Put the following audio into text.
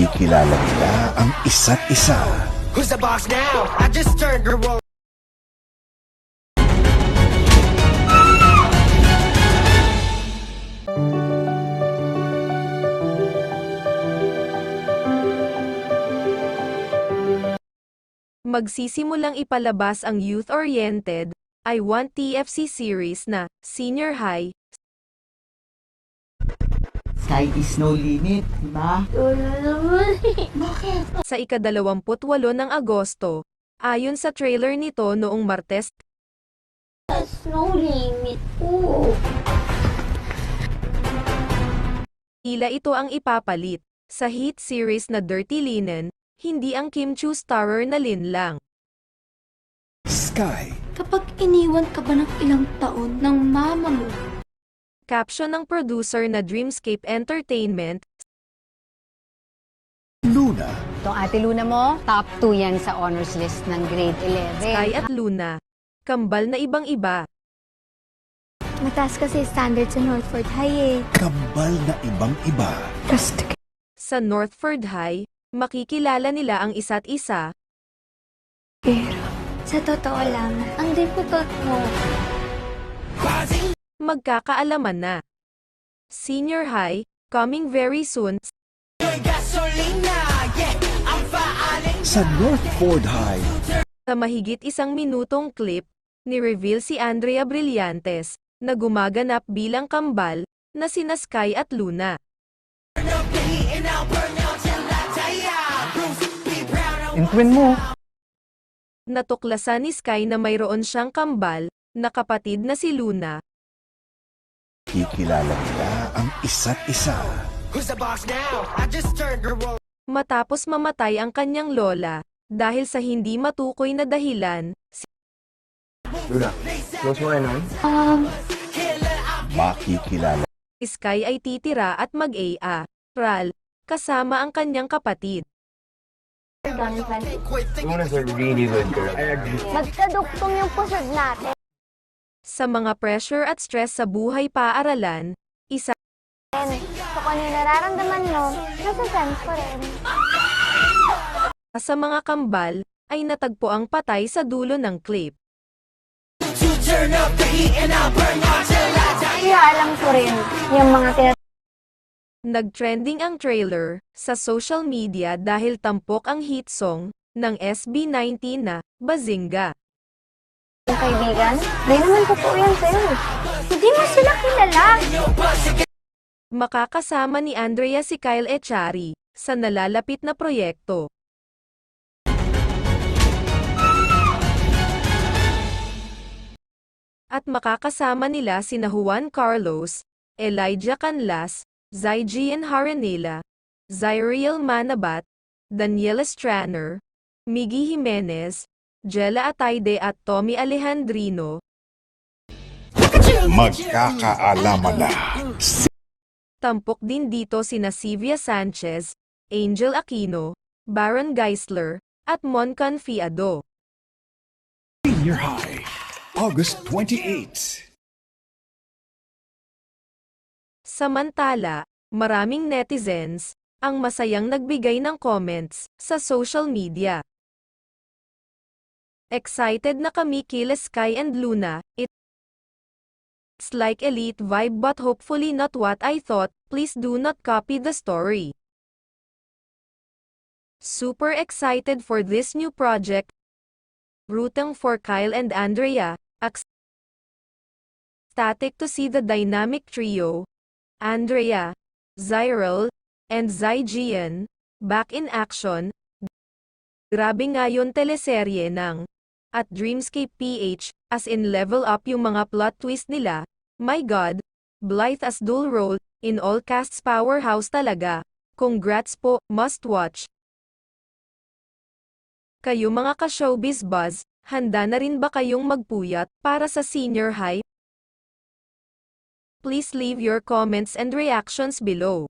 Makikilala nila ang isa't isa. Who's the boss now? I just turned her on. Magsisimulang ipalabas ang youth-oriented, I Want TFC series na Senior High Sky is no limit, di ba? Wala naman eh. sa ikadalawamputwalo ng Agosto. Ayon sa trailer nito noong Martes, No limit po. tila ito ang ipapalit sa hit series na Dirty Linen, hindi ang Kim Chu starer na Lin lang. Sky, Kapag iniwan ka ba ng ilang taon ng mama mo, Caption ng producer na Dreamscape Entertainment, Luna, Itong ate Luna mo, top 2 yan sa honors list ng grade 11. Sky at Luna. Kambal na ibang-iba. mataas kasi standard sa Northford High eh. kambal na ibang-iba. Trust Sa Northford High, makikilala nila ang isa't isa, Pero, sa totoo lang, ang difficult mo. Magkakaalaman na. Senior High, coming very soon, Sa Northford High, sa mahigit isang minutong clip, ni-reveal si Andrea Brillantes, na gumaganap bilang kambal, na sina Sky at Luna. Yung twin mo. Natuklasan ni Sky na mayroon siyang kambal, na kapatid na si Luna, makikilala nila ang isa't isa. Who's the boss now? I just turned her on. matapos mamatay ang kanyang lola, dahil sa hindi matukoy na dahilan, si Um, Makikilala Sky ay titira at mag-aa, ral, kasama ang kanyang kapatid. magkaduktong yung pusod natin. Sa mga pressure at stress sa buhay paaralan, isa So kung ano yung nararamdaman mo, nasa sense ko rin. sa mga kambal, ay natagpo ang patay sa dulo ng clip. Kaya alam ko rin, yung mga tinatawag Nag-trending ang trailer sa social media dahil tampok ang hit song ng SB19 na Bazinga. Kaibigan, di naman totoo yan sa'yo. Hindi mo sila kilala. Makakasama ni Andrea si Kyle Echari sa nalalapit na proyekto. At makakasama nila sina Juan Carlos, Elijah Canlas, Zygian Haranila, Zyriel Manabat, Daniela Straner, Miggy Jimenez, Jella Atayde at Tommy Alejandrino, magkakaalaman na. Tampok din dito sina Sylvia Sanchez, Angel Aquino, Baron Geisler, at Mon Confiado. Senior High, August 28. Samantala, maraming netizens ang masayang nagbigay ng comments sa social media. Excited na kami kila Sky and Luna, it's like elite vibe but hopefully not what I thought, please do not copy the story. Super excited for this new project. Rooting for Kyle and Andrea, ecstatic to see the dynamic trio, Andrea, Zyril, and Zygian, back in action. Grabe nga yun teleserye ng at Dreamscape PH, as in level up yung mga plot twist nila, my god, Blythe as dual role, in all casts powerhouse talaga, congrats po, must watch. Kayo mga ka-showbiz buzz, handa na rin ba kayong magpuyat para sa senior high? Please leave your comments and reactions below.